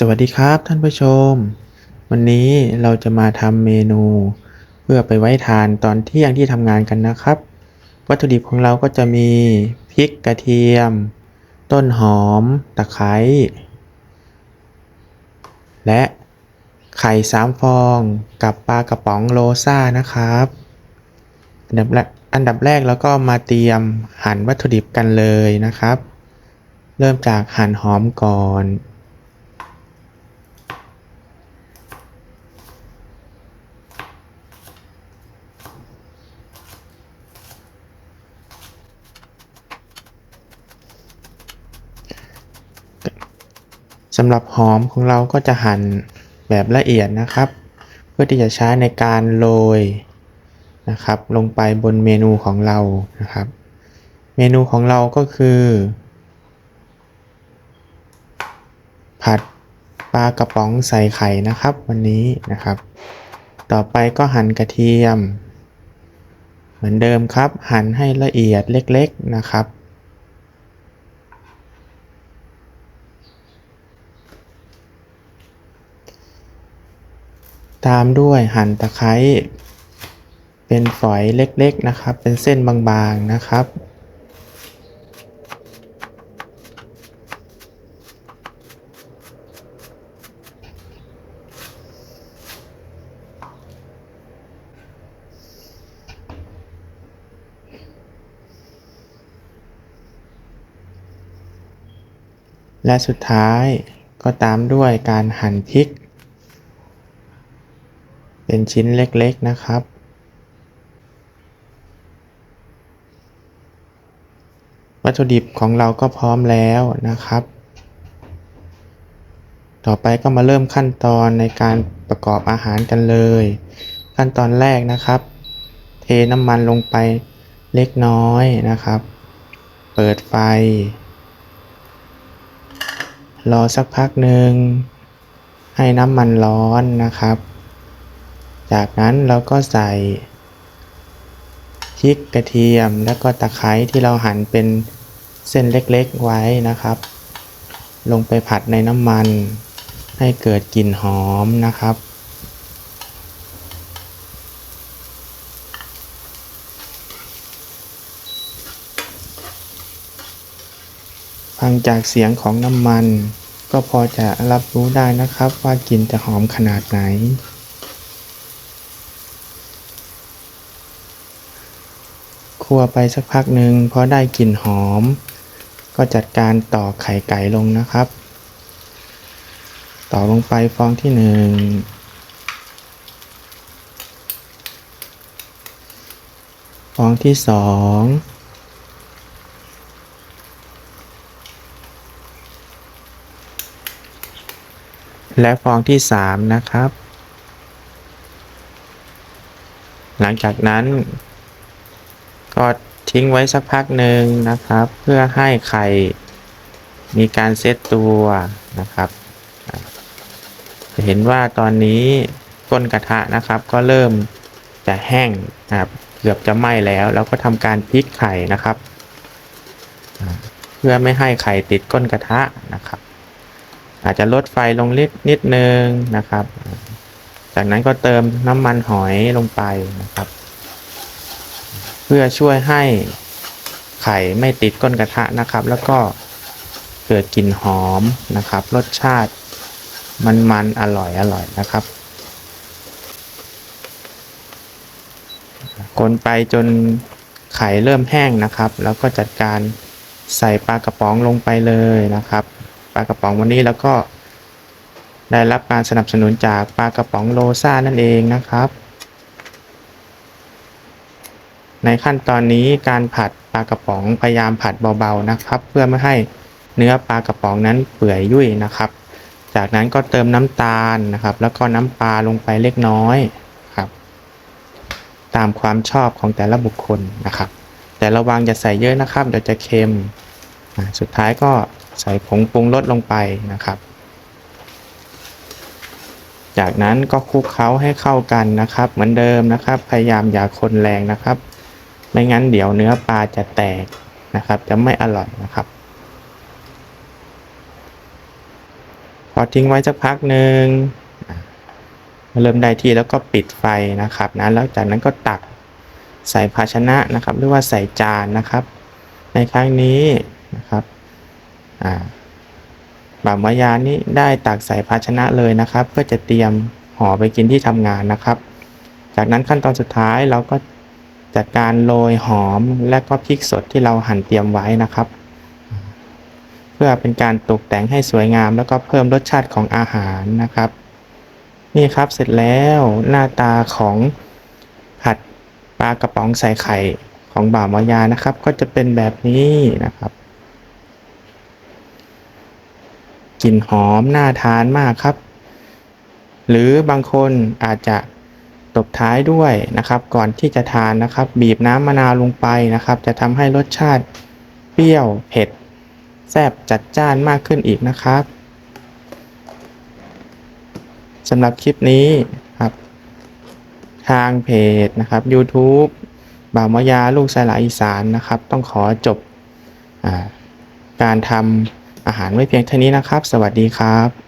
สวัสดีครับท่านผู้ชม วันนี้เราจะมาทำเมนู เพื่อไปไว้ทานตอนเที่ยงที่ทำงานกันนะครับ วัตถุดิบของเราก็จะมีพริกกระเทียม ต้นหอม ตะไคร้และไข่สามฟองกับปลากระป๋องโลซ่านะครับอันดับแรกอันดับแรกเราก็มาเตรียมหั่นวัตถุดิบกันเลยนะครับ เริ่มจากหั่นหอมก่อน สำหรับหอมของเราก็จะหั่นแบบละเอียดนะครับ เพื่อที่จะใช้ในการโรยนะครับ ลงไปบนเมนูของเรานะครับ เมนูของเราก็คือ ผัดปลากระป๋องใส่ไข่นะครับ วันนี้นะครับ ต่อไปก็หั่นกระเทียม เหมือนเดิมครับ หั่นให้ละเอียดเล็กๆนะครับ ตามด้วยหั่นตะไคร้เป็นฝอยเล็กๆนะครับ เป็นเส้นบางๆนะครับ และสุดท้ายก็ตามด้วยการหั่นพริก เป็นชิ้นเล็กๆนะครับ วัตถุดิบของเราก็พร้อมแล้วนะครับ ต่อไปก็มาเริ่มขั้นตอนในการประกอบอาหารกันเลย ขั้นตอนแรกนะครับ เทน้ำมันลงไปเล็กน้อยนะครับ เปิดไฟ รอสักพักหนึ่งให้น้ำมันร้อนนะครับ จากนั้นเราก็ใส่พริกกระเทียมแล้วก็ตะไคร้ที่เราหั่นเป็นเส้นเล็กๆไว้นะครับ ลงไปผัดในน้ำมัน ให้เกิดกลิ่นหอมนะครับ ฟังจากเสียงของน้ำมัน ก็พอจะรับรู้ได้นะครับว่ากลิ่นจะหอมขนาดไหน คั่วไปสักพักหนึ่งพอได้กลิ่นหอม ก็จัดการต่อไข่ไก่ลงนะครับตอลงไปฟองที่หนึ่งฟองที่สองและฟองที่ 3 นะครับ หลังจากนั้น ก็ทิ้งไว้สักพักหนึ่งนะครับ เพื่อให้ไข่มีการเซตตัวนะครับจะเห็นว่าตอนนี้ก้นกระทะนะครับ ก็เริ่มจะแห้งนะครับเกือบจะไหม้แล้ว แล้วก็ทำการพลิกไข่นะครับ เพื่อไม่ให้ไข่ติดก้นกระทะนะครับ อาจจะลดไฟลงนิดนิดนึงนะครับ จากนั้นก็เติมน้ำมันหอยลงไปนะครับ เพื่อช่วยให้ไข่ไม่ติดก้นกระทะนะครับ แล้วก็เกิดกลิ่นหอมนะครับ รสชาติมันมันอร่อยอร่อยนะครับคนไปจนไข่เริ่มแห้งนะครับ แล้วก็จัดการใส่ปลากระป๋องลงไปเลยนะครับปลากระป๋องวันนี้แล้วก็ได้รับการสนับสนุนจากปลากระป๋องโลซ่านั่นเองนะครับ ในขั้นตอนนี้การผัดปลากระป๋องพยายามผัดเบาๆนะครับ เพื่อไม่ให้เนื้อปลากระป๋องนั้นเปื่อยยุ่ยนะครับ จากนั้นก็เติมน้ำตาลนะครับ แล้วก็น้ำปลาลงไปเล็กน้อยครับ ตามความชอบของแต่ละบุคคลนะครับ แต่ระวังอย่าใส่เยอะนะครับ เดี๋ยวจะเค็มสุดท้ายก็ใส่ผงปรุงรสลงไปนะครับ จากนั้นก็คลุกเคล้าให้เข้ากันนะครับ เหมือนเดิมนะครับ พยายามอย่าคนแรงนะครับ ไม่งั้นเดี๋ยวเนื้อปลาจะแตกนะครับ จะไม่อร่อยนะครับ พอทิ้งไว้สักพักหนึ่งเริ่มได้ที่แล้วก็ปิดไฟนะครับนะแล้วจากนั้นก็ตักใส่ภาชนะนะครับ หรือว่าใส่จานนะครับ ในครั้งนี้นะครับอ่าบ่ามายานี่ได้ตักใส่ภาชนะเลยนะครับ เพื่อจะเตรียมห่อไปกินที่ทำงานนะครับ จากนั้นขั้นตอนสุดท้ายเราก็ จัดการโรยหอมและก็พริกสดที่เราหั่นเตรียมไว้นะครับ เพื่อเป็นการตกแต่งให้สวยงามแล้วก็เพิ่มรสชาติของอาหารนะครับ นี่ครับเสร็จแล้วหน้าตาของผัดปลากระป๋องใส่ไข่ของบ่าวมายานะครับ ก็จะเป็นแบบนี้นะครับกลิ่นหอมน่าทานมากครับ หรือบางคนอาจจะ ตบท้ายด้วยนะครับ ก่อนที่จะทานนะครับ บีบน้ำมะนาวลงไปนะครับ จะทำให้รสชาติเปรี้ยวเผ็ดแซ่บจัดจ้านมากขึ้นอีกนะครับสำหรับคลิปนี้ครับ ทางเพจนะครับ YouTube บ่าวมายาลูกสายหลาอีสานนะครับ ต้องขอจบอการทำอาหารไว้เพียงเท่านี้นะครับ สวัสดีครับ